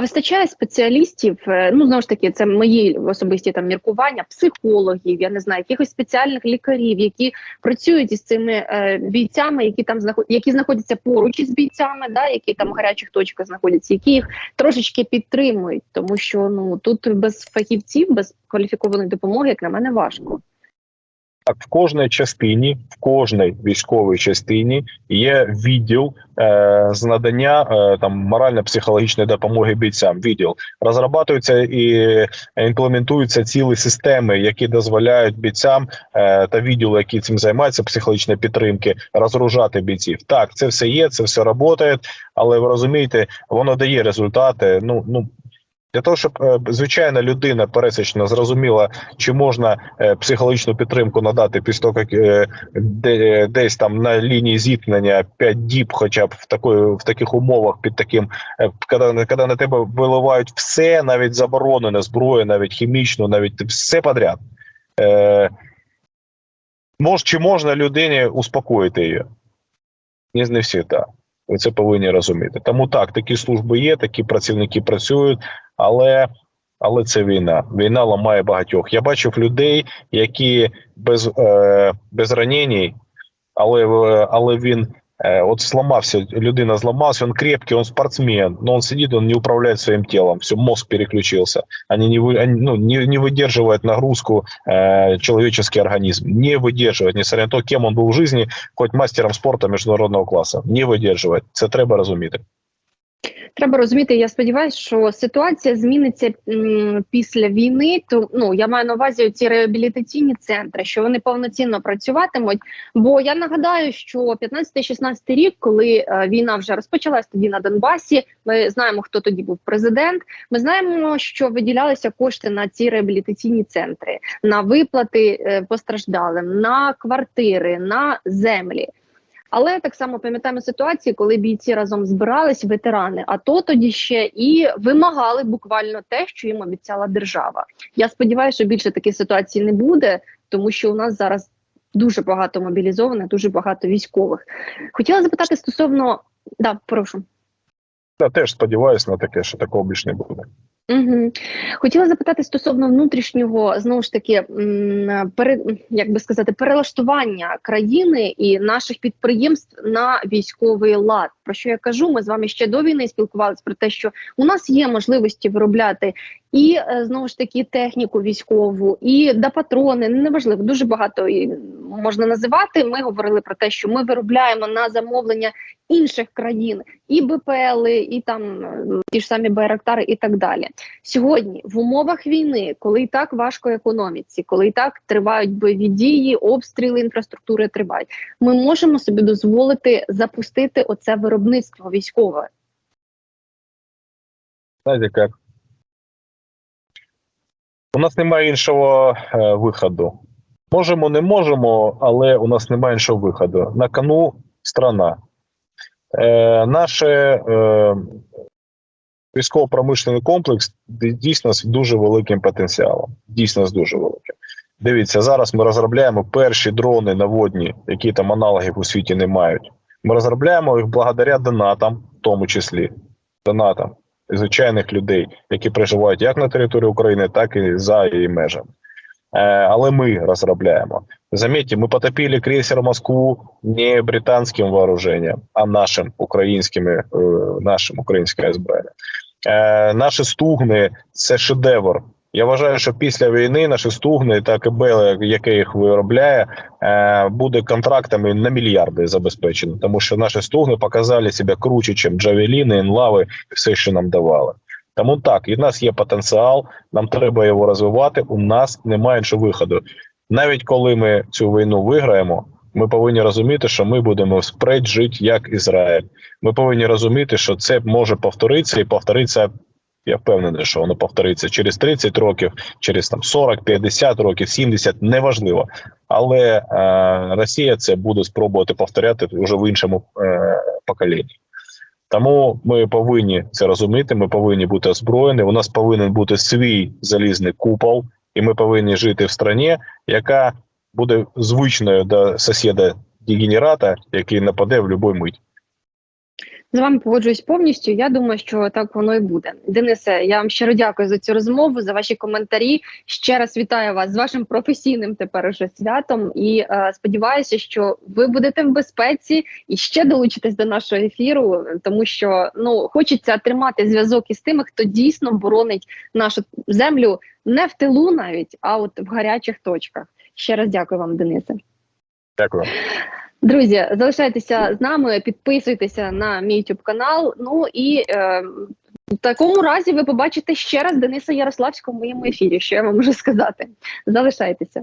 Вистачає спеціалістів? е, Ну знову ж таки, це мої особисті там міркування, психологів, я не знаю, якихось спеціальних лікарів, які працюють із цими е, бійцями, які там знаход... які знаходяться поруч із бійцями, да, які там в гарячих точках знаходяться, які їх трошечки підтримують, тому що ну тут без фахівців, без кваліфікованої допомоги, як на мене, важко. Так, в кожній частині, в кожній військовій частині є відділ е, з надання е, там морально-психологічної допомоги бійцям. Відділ розробляються і імплементуються цілі системи, які дозволяють бійцям е, та відділу, які цим займаються, психологічної підтримки, розгружати бійців. Так, це все є, це все працює, але ви розумієте, воно дає результати. Ну ну. Для того щоб е, звичайна людина пересічна зрозуміла, чи можна е, психологічну підтримку надати після того, як е, десь там на лінії зіткнення 5 діб, хоча б в такої в таких умовах, під таким коли, коли на тебе виливають все, навіть заборонене зброю, навіть хімічну, навіть все подряд. Мож, чи можна людині успокоїти її? Ні, не всі так. Ви це повинні розуміти. Тому так, такі служби є, такі працівники працюють, але але це війна. Війна ламає багатьох. Я бачив людей, які без е, без ранень, але е, але він е, от зламався. Людина зламався, він крепкий, він спортсмен, но он сидит, он не управляет своим телом, все, мозг переключился. Они не, вы- они, ну, не, не выдерживают нагрузку э, человеческий организм, не выдерживает, несмотря на то, кем он был в жизни, хоть мастером спорту міжнародного класу, не видержує. Це треба розуміти. Треба розуміти. Я сподіваюся, що ситуація зміниться після війни. То ну я маю на увазі ці реабілітаційні центри, що вони повноцінно працюватимуть. Бо я нагадаю, що 15-16 рік, коли е, війна вже розпочалась тоді на Донбасі, ми знаємо, хто тоді був президент. Ми знаємо, що виділялися кошти на ці реабілітаційні центри, на виплати е, постраждалим, на квартири, на землі. Але так само пам'ятаємо ситуації, коли бійці разом збирались, ветерани, а то тоді ще і вимагали буквально те, що їм обіцяла держава. Я сподіваюся, що більше таких ситуацій не буде, тому що у нас зараз дуже багато мобілізованих, дуже багато військових. Хотіла запитати стосовно да, прошу. Я теж сподіваюся на таке, що такого більше не буде. Угу. Хотіла запитати стосовно внутрішнього знову ж таки пере, як би сказати, перелаштування країни і наших підприємств на військовий лад. Про що я кажу? Ми з вами ще до війни спілкувалися про те, що у нас є можливості виробляти і е, знову ж таки техніку військову, і да патрони. Неважливо, дуже багато можна називати. Ми говорили про те, що ми виробляємо на замовлення інших країн і БПЛи, і там е, ті ж самі Байрактари, і так далі. Сьогодні в умовах війни, коли і так важко економіці, коли і так тривають бойові дії, обстріли інфраструктури тривають, ми можемо собі дозволити запустити оце виробництво військове. Як? У нас немає іншого е, виходу. Можемо, не можемо, але у нас немає іншого виходу. На кону страна. Е, наше е, військово-промишлений комплекс дійсно з дуже великим потенціалом. Дійсно з дуже великим. Дивіться, зараз ми розробляємо перші дрони наводні, які там аналогів у світі не мають. Ми розробляємо їх благодаря донатам, в тому числі донатам звичайних людей, які проживають як на території України, так і за її межами. Е, але ми розробляємо. Заметьте, мы потопили крейсер Москву не британским вооружением, а нашим українськими, е, нашим українське озброєння. Е, наші стугни це шедевр. Я вважаю, що після війни наші стугни та КБ, яке їх виробляє, буде контрактами на мільярди забезпечено, тому що наші стугни показали себе круче, ніж джавеліни, енлави і все, що нам давали. Тому так, і в нас є потенціал, нам треба його розвивати. У нас немає іншого виходу. Навіть коли ми цю війну виграємо, ми повинні розуміти, що ми будемо вспредь жити як Ізраїль. Ми повинні розуміти, що це може повторитися і повториться. Я впевнений, що воно повториться через 30 років, через там 40, 50 років, 70, неважливо. Але е, Росія це буде спробувати повторяти вже в іншому е, поколінні. Тому ми повинні це розуміти. Ми повинні бути озброєні. У нас повинен бути свій залізний купол, і ми повинні жити в страні, яка буде звичною до сусіда дегенерата, який нападе в будь-який мить. З вами погоджуюсь повністю. Я думаю, що так воно і буде. Денисе, я вам щиро дякую за цю розмову, за ваші коментарі. Ще раз вітаю вас з вашим професійним тепер уже святом. І е, сподіваюся, що ви будете в безпеці і ще долучитесь до нашого ефіру, тому що ну хочеться тримати зв'язок із тими, хто дійсно боронить нашу землю не в тилу, навіть а от в гарячих точках. Ще раз дякую вам, Денисе. Дякую. Друзі, залишайтеся з нами, підписуйтеся на мій YouTube канал. Ну і е, в такому разі ви побачите ще раз Дениса Ярославського в моєму ефірі. Що я вам можу сказати? Залишайтеся.